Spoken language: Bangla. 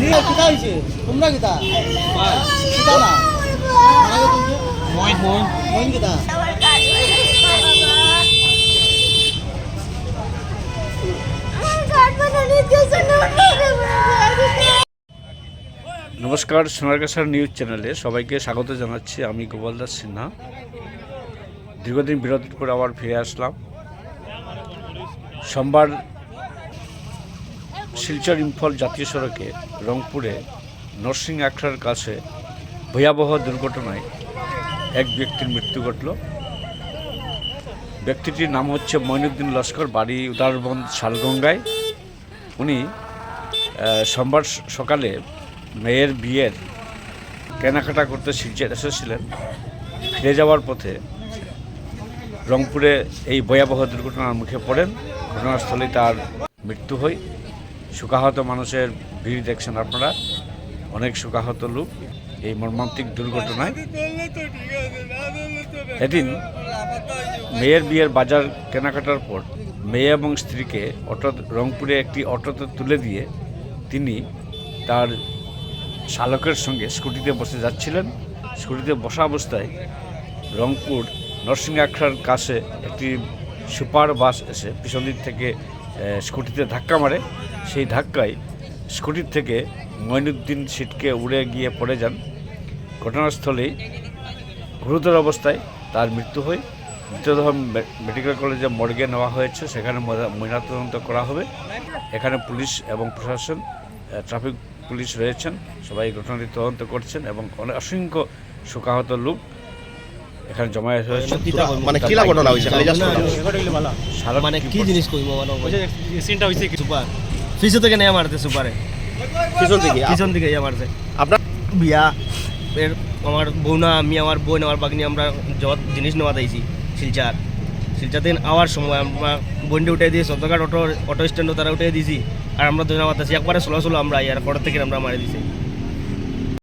নিয়ে কিতা হইছে। তোমরা কিতা কিতা না? কিতা নমস্কার সোনারগাছার নিউজ চ্যানেলে সবাইকে স্বাগত জানাচ্ছি। আমি গোপাল দাস সিনহা। দীর্ঘদিন বিরতির পর আবার ফিরে আসলাম। সোমবার শিলচর ইম্ফল জাতীয় সড়কে রংপুরে নরসিং আখড়ার কাছে ভয়াবহ দুর্ঘটনায় এক ব্যক্তির মৃত্যু ঘটল। ব্যক্তিটির নাম হচ্ছে মঈনুদ্দিন লস্কর, বাড়ি উদারবন্দ শালগঙ্গায়। উনি সোমবার সকালে মেয়ের বিয়ের কেনাকাটা করতে শিলচর এসেছিলেন ফিরে যাওয়ার পথে রংপুরে এই ভয়াবহ দুর্ঘটনার মুখে পড়েন। ঘটনাস্থলে তার মৃত্যু হয়। শোকাহত মানুষের ভিড় দেখছেন আপনারা। অনেক শোকাহত লোক এই মর্মান্তিক দুর্ঘটনায়। এদিন মেয়ের বিয়ের বাজার কেনাকাটার পর মেয়ে এবং স্ত্রীকে অটো রংপুরে একটি অটোতে তুলে দিয়ে তিনি তার চালকের সঙ্গে স্কুটিতে বসে যাচ্ছিলেন। স্কুটিতে বসা অবস্থায় রংপুর নরসিংহাখার কাছে একটি সুপার বাস এসে পিছন দিক থেকে স্কুটিতে ধাক্কা মারে। সেই ধাক্কায় স্কুটির থেকে মঈনুদ্দিন সিটকে উড়ে গিয়ে পড়ে যান। ঘটনাস্থলেই গুরুতর অবস্থায় তার মৃত্যু হয়। মৃতদেহ মেডিকেল কলেজে মর্গে নেওয়া হয়েছে। সেখানে ময়না- ময়নাতদন্ত করা হবে। এখানে পুলিশ এবং প্রশাসন ট্রাফিক পুলিশ রয়েছেন। সবাই ঘটনাটি তদন্ত করছেন এবং অনেক অসংখ্য শোকাহত লোক এখানে হয়েছে। মানে কিলা ঘটনা হয়েছে? খালি জাস্ট সারা মানে কি জিনিস কইব মানে সিনটা হয়েছে কি? সুপার। থেকে নেয়া মারতে সুপারে। পিছন থেকে পিছন থেকে ইয়া মারছে। আপনার বিয়া এর আমার বৌনা আমি আমার বোন আমার বাগনি আমরা যত জিনিস নেওয়া দিয়েছি শিলচার। শিলচার দিন আওয়ার সময় আমরা বন্ডে উঠে দিয়ে সন্তঘাট অটো অটো স্ট্যান্ডও তারা উঠে দিয়েছি। আর আমরা দুজন মাতাছি একবারে ষোলো ষোলো আমরা ইয়ার পরের থেকে আমরা মারি দিছি